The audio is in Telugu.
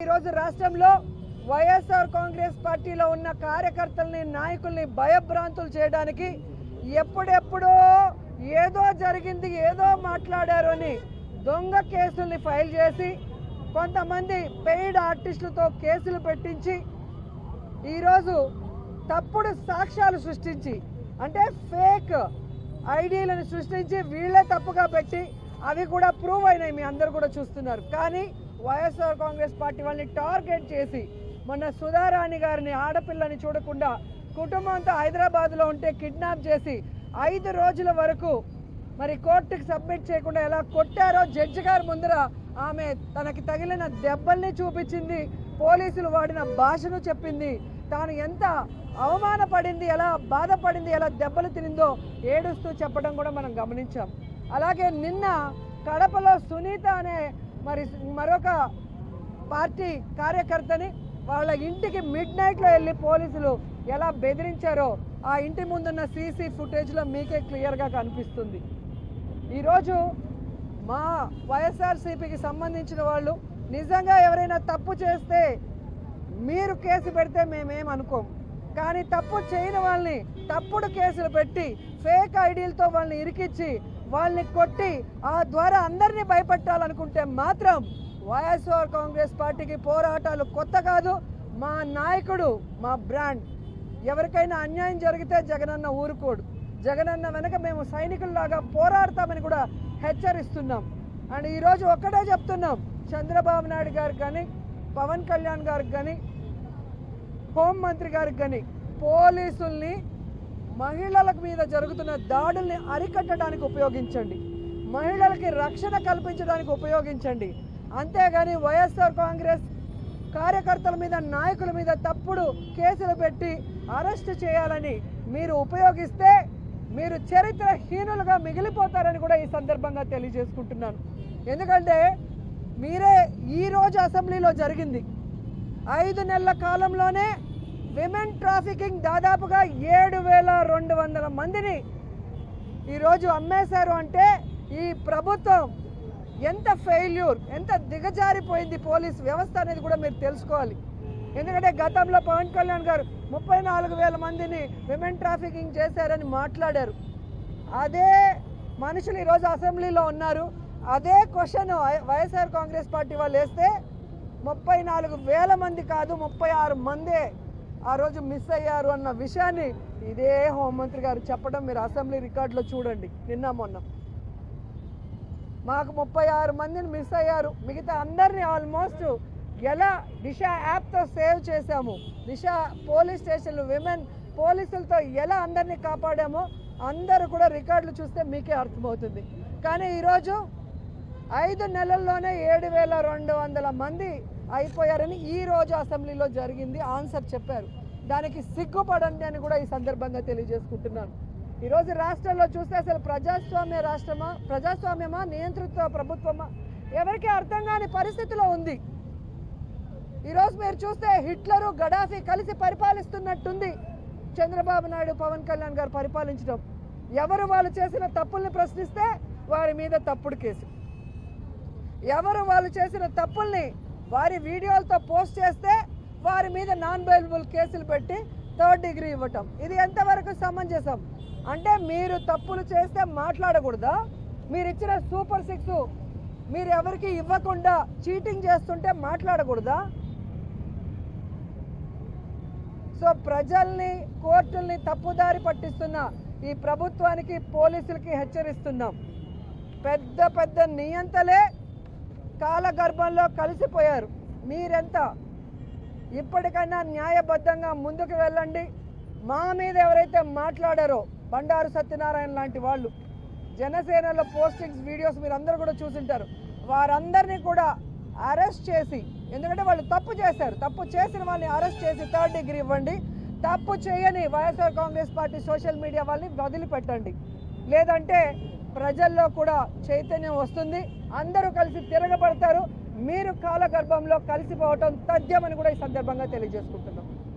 ఈరోజు రాష్ట్రంలో వైఎస్ఆర్ కాంగ్రెస్ పార్టీలో ఉన్న కార్యకర్తల్ని నాయకుల్ని భయభ్రాంతులు చేయడానికి ఎప్పుడెప్పుడో ఏదో జరిగింది ఏదో మాట్లాడారు అని దొంగ కేసుల్ని ఫైల్ చేసి కొంతమంది పెయిడ్ ఆర్టిస్టులతో కేసులు పెట్టించి ఈరోజు తప్పుడు సాక్ష్యాలు సృష్టించి అంటే ఫేక్ ఐడీలను సృష్టించి వీళ్ళే తప్పుగా పెట్టి అవి కూడా ప్రూవ్ అయినాయి మీ అందరు కూడా చూస్తున్నారు. కానీ వైఎస్ఆర్ కాంగ్రెస్ పార్టీ వాళ్ళని టార్గెట్ చేసి మన సుధారాణి గారిని ఆడపిల్లని చూడకుండా కుటుంబంతో హైదరాబాద్లో ఉంటే కిడ్నాప్ చేసి ఐదు రోజుల వరకు మరి కోర్టుకి సబ్మిట్ చేయకుండా ఎలా కొట్టారో జడ్జి గారి ముందర ఆమె తనకి తగిలిన దెబ్బల్ని చూపించింది. పోలీసులు వాడిన భాషను చెప్పింది. తాను ఎంత అవమానపడింది ఎలా బాధపడింది ఎలా దెబ్బలు తినిందో ఏడుస్తూ చెప్పడం కూడా మనం గమనించాం. అలాగే నిన్న కడపలో సునీత అనే మరి మరొక పార్టీ కార్యకర్తని వాళ్ళ ఇంటికి మిడ్ నైట్లో వెళ్ళి పోలీసులు ఎలా బెదిరించారో ఆ ఇంటి ముందున్న సీసీ ఫుటేజ్లో మీకే క్లియర్గా కనిపిస్తుంది. ఈరోజు మా వైఎస్ఆర్సీపీకి సంబంధించిన వాళ్ళు నిజంగా ఎవరైనా తప్పు చేస్తే మీరు కేసు పెడితే మేమేం అనుకోం. కానీ తప్పు చేయని వాళ్ళని తప్పుడు కేసులు పెట్టి ఫేక్ ఐడీలతో వాళ్ళని ఇరికిచ్చి వాళ్ళని కొట్టి ఆ ద్వారా అందరినీ భయపెట్టాలనుకుంటే మాత్రం వైఎస్ఆర్ కాంగ్రెస్ పార్టీకి పోరాటాలు కొత్త కాదు. మా నాయకుడు మా బ్రాండ్. ఎవరికైనా అన్యాయం జరిగితే జగనన్న ఊరుకోడు. జగనన్న వెనక మేము సైనికుల్లాగా పోరాడతామని కూడా హెచ్చరిస్తున్నాం. అండ్ ఈరోజు ఒక్కటే చెప్తున్నాం. చంద్రబాబు నాయుడు గారికి కానీ పవన్ కళ్యాణ్ గారికి కానీ హోంమంత్రి గారికి కానీ పోలీసుల్ని మహిళల మీద జరుగుతున్న దాడుల్ని అరికట్టడానికి ఉపయోగించండి. మహిళలకి రక్షణ కల్పించడానికి ఉపయోగించండి. అంతేగాని వైఎస్ఆర్ కాంగ్రెస్ కార్యకర్తల మీద నాయకుల మీద తప్పుడు కేసులు పెట్టి అరెస్ట్ చేయాలని మీరు ఉపయోగిస్తే మీరు చరిత్రహీనులుగా మిగిలిపోతారని కూడా ఈ సందర్భంగా తెలియజేసుకుంటున్నాను. ఎందుకంటే మీరే ఈరోజు అసెంబ్లీలో జరిగింది. ఐదు నెలల కాలంలోనే విమెన్ ట్రాఫికింగ్ దాదాపుగా ఏడు వేల రెండు వందల మందిని ఈరోజు అమ్మేశారు అంటే ఈ ప్రభుత్వం ఎంత ఫెయిల్యూర్ ఎంత దిగజారిపోయింది పోలీస్ వ్యవస్థ అనేది కూడా మీరు తెలుసుకోవాలి. ఎందుకంటే గతంలో పవన్ కళ్యాణ్ గారు ముప్పై నాలుగు వేల మందిని విమెన్ ట్రాఫికింగ్ చేశారని మాట్లాడారు. అదే మనుషులు ఈరోజు అసెంబ్లీలో ఉన్నారు. అదే క్వశ్చన్ వైఎస్ఆర్ కాంగ్రెస్ పార్టీ వాళ్ళు వేస్తే ముప్పై నాలుగు వేల మంది కాదు ముప్పై ఆరు మందే ఆ రోజు మిస్ అయ్యారు అన్న విషయాన్ని ఇదే హోంమంత్రి గారు చెప్పడం మీరు అసెంబ్లీ రికార్డులో చూడండి నిన్న మొన్న. మాకు ముప్పై ఆరు మందిని మిస్ అయ్యారు. మిగతా అందరినీ ఆల్మోస్ట్ ఎలా దిశ యాప్తో సేవ్ చేశాము. దిశ పోలీస్ స్టేషన్లు విమెన్ పోలీసులతో ఎలా అందరినీ కాపాడామో అందరూ కూడా రికార్డులు చూస్తే మీకే అర్థమవుతుంది. కానీ ఈరోజు ఐదు నెలల్లోనే ఏడు వేల రెండు వందల మంది అయిపోయారని ఈ రోజు అసెంబ్లీలో జరిగింది. ఆన్సర్ చెప్పారు. దానికి సిగ్గుపడండి అని కూడా ఈ సందర్భంగా తెలియజేసుకుంటున్నాను. ఈరోజు రాష్ట్రంలో చూస్తే అసలు ప్రజాస్వామ్య రాష్ట్రమా ప్రజాస్వామ్యమా నియంతృత్వ ప్రభుత్వమా? ఎవరికీ అర్థం కాని పరిస్థితిలో ఉంది. ఈరోజు మీరు చూస్తే హిట్లరు గడాఫీ కలిసి పరిపాలిస్తున్నట్టుంది చంద్రబాబు నాయుడు పవన్ కళ్యాణ్ గారు పరిపాలించడం. ఎవరు వాళ్ళు చేసిన తప్పుల్ని ప్రశ్నిస్తే వారి మీద తప్పుడు కేసు. ఎవరు వాళ్ళు చేసిన తప్పుల్ని వారి వీడియోలతో పోస్ట్ చేస్తే వారి మీద నాన్ బెయిలబుల్ కేసులు పెట్టి థర్డ్ డిగ్రీ ఇవ్వటం. ఇది ఎంతవరకు సమంజసం? అంటే మీరు తప్పులు చేస్తే మాట్లాడకూడదా? మీరు ఇచ్చిన సూపర్ సిక్స్ మీరు ఎవరికి ఇవ్వకుండా చీటింగ్ చేస్తుంటే మాట్లాడకూడదా? సో ప్రజల్ని కోర్టుల్ని తప్పుదారి పట్టిస్తున్న ఈ ప్రభుత్వానికి పోలీసులకి హెచ్చరిస్తున్నాం. పెద్ద పెద్ద నియంతలే కాలగర్భంలో కలిసిపోయారు. మీరెంత? ఇప్పటికైనా న్యాయబద్ధంగా ముందుకు వెళ్ళండి. మా మీద ఎవరైతే మాట్లాడారో బండారు సత్యనారాయణ లాంటి వాళ్ళు జనసేనలో పోస్టింగ్స్ వీడియోస్ మీరు అందరూ కూడా చూసింటారు. వారందరినీ కూడా అరెస్ట్ చేసి ఎందుకంటే వాళ్ళు తప్పు చేశారు. తప్పు చేసిన వాళ్ళని అరెస్ట్ చేసి థర్డ్ డిగ్రీ ఇవ్వండి. తప్పు చేయని YSR Congress party social media వాళ్ళని వదిలిపెట్టండి. లేదంటే ప్రజల్లో కూడా చైతన్యం వస్తుంది. అందరూ కలిసి తిరగబడతారు. మీరు కాలగర్భంలో కలిసిపోవటం తథ్యమని కూడా ఈ సందర్భంగా తెలియజేసుకుంటున్నారు